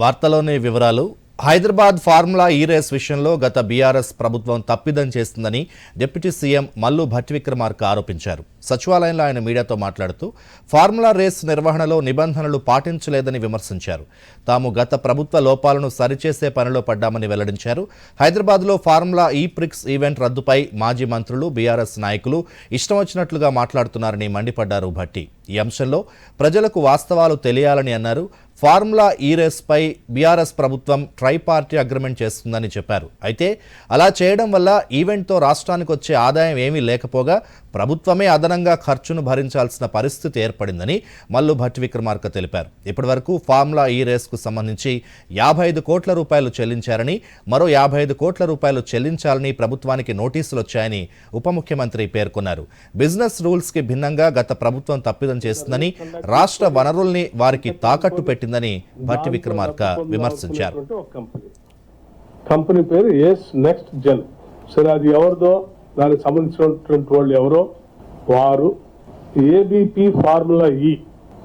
వార్తలోని వివరాలు. Hyderabad formula E race విషయంలో గత బీఆర్ఎస్ ప్రభుత్వం తప్పిదం చేస్తుందని డిప్యూటీ సీఎం మల్లు భట్విక్రమార్క ఆరోపించారు. సచివాలయంలో ఆయన మీడియాతో మాట్లాడుతూ ఫార్ములా రేస్ నిర్వహణలో నిబంధనలు పాటించలేదని విమర్శించారు. తాము గత ప్రభుత్వ లోపాలను సరిచేసే పనిలో పడ్డామని వెల్లడించారు. హైదరాబాద్లో ఫార్ములా ఈ ప్రిక్స్ ఈవెంట్ రద్దుపై మాజీ మంత్రులు బీఆర్ఎస్ నాయకులు ఇష్టం వచ్చినట్లుగా మాట్లాడుతున్నారని మండిపడ్డారు భట్టి. ఈ అంశంలో ప్రజలకు వాస్తవాలు తెలియాలని అన్నారు. ఫార్ములా ఈ రేస్పై బీఆర్ఎస్ ప్రభుత్వం ట్రై పార్టీ అగ్రిమెంట్ చేస్తుందని చెప్పారు. అయితే అలా చేయడం వల్ల ఈవెంట్తో రాష్ట్రానికి వచ్చే ఆదాయం ఏమీ లేకపోగా ప్రభుత్వమే అదనంగా ఖర్చును భరించాల్సిన పరిస్థితి ఏర్పడిందని మల్లు భట్ విక్రమార్క తెలిపారు. ఇప్పటివరకు ఫార్ములా ఈ రేస్కు సంబంధించి యాభై ఐదు కోట్ల రూపాయలు చెల్లించారని మరో యాభై ఐదు కోట్ల రూపాయలు చెల్లించాలని ప్రభుత్వానికి నోటీసులు వచ్చాయని ఉప ముఖ్యమంత్రి పేర్కొన్నారు. బిజినెస్ రూల్స్కి భిన్నంగా గత ప్రభుత్వం తప్పిదం చేస్తుందని రాష్ట్ర వనరుల్ని వారికి తాకట్టు పెట్టిందని భట్టి విక్రమార్క విమర్శించారు. కంపెనీ కంపెనీ పేరు ఎస్ నెక్స్ట్ జెన్. సరే అది ఎవరిదో దానికి సంబంధించినటువంటి వాళ్ళు ఎవరో వారు ఏబిపి ఫార్ములా ఈ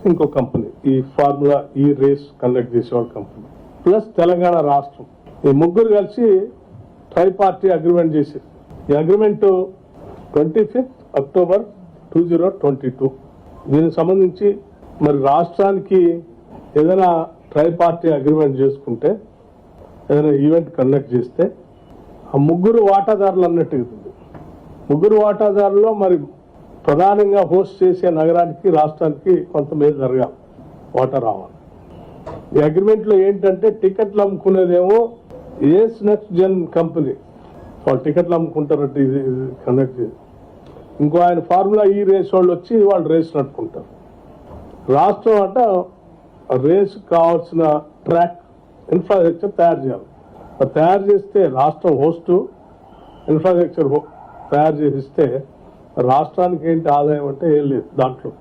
ఇంకో కంపెనీ. ఈ ఫార్ములా ఈ రేస్ కండక్ట్ చేసేవాళ్ళ కంపెనీ. ప్లస్ తెలంగాణ రాష్ట్రం. ఈ ముగ్గురు కలిసి ట్రై పార్టీ అగ్రిమెంట్ చేశారు. ఈ agreement twenty fifth October two zero twenty two దీనికి సంబంధించి మరి రాష్ట్రానికి ఏదైనా ట్రై పార్టీ అగ్రిమెంట్ చేసుకుంటే ఏదైనా ఈవెంట్ కండక్ట్ చేస్తే ఆ ముగ్గురు వాటాదారులు అన్నట్టు ముగ్గురు వాటాదారుల్లో మరి ప్రధానంగా హోస్ట్ చేసే నగరానికి రాష్ట్రానికి కొంత మేలు వాటా రావాలి. ఈ అగ్రిమెంట్లో ఏంటంటే టికెట్లు అమ్ముకునేదేమో ఏస్ నెక్స్ట్ జన్ కంపెనీ. వాళ్ళు టికెట్లు అమ్ముకుంటారంటే ఇది కండక్ట్ ఇంకో ఆయన ఫార్ములా ఈ రేస్ వాళ్ళు వచ్చి వాళ్ళు రేస్ నడుపుకుంటారు. రాష్ట్రం అంట రేస్ కావాల్సిన ట్రాక్ ఇన్ఫ్రాస్ట్రక్చర్ తయారు చేయాలి. అది తయారు చేస్తే రాష్ట్రం హోస్టు ఇన్ఫ్రాస్ట్రక్చర్ తయారు చేసిస్తే రాష్ట్రానికి ఏంటి ఆదాయం అంటే ఏం లేదు దాంట్లో.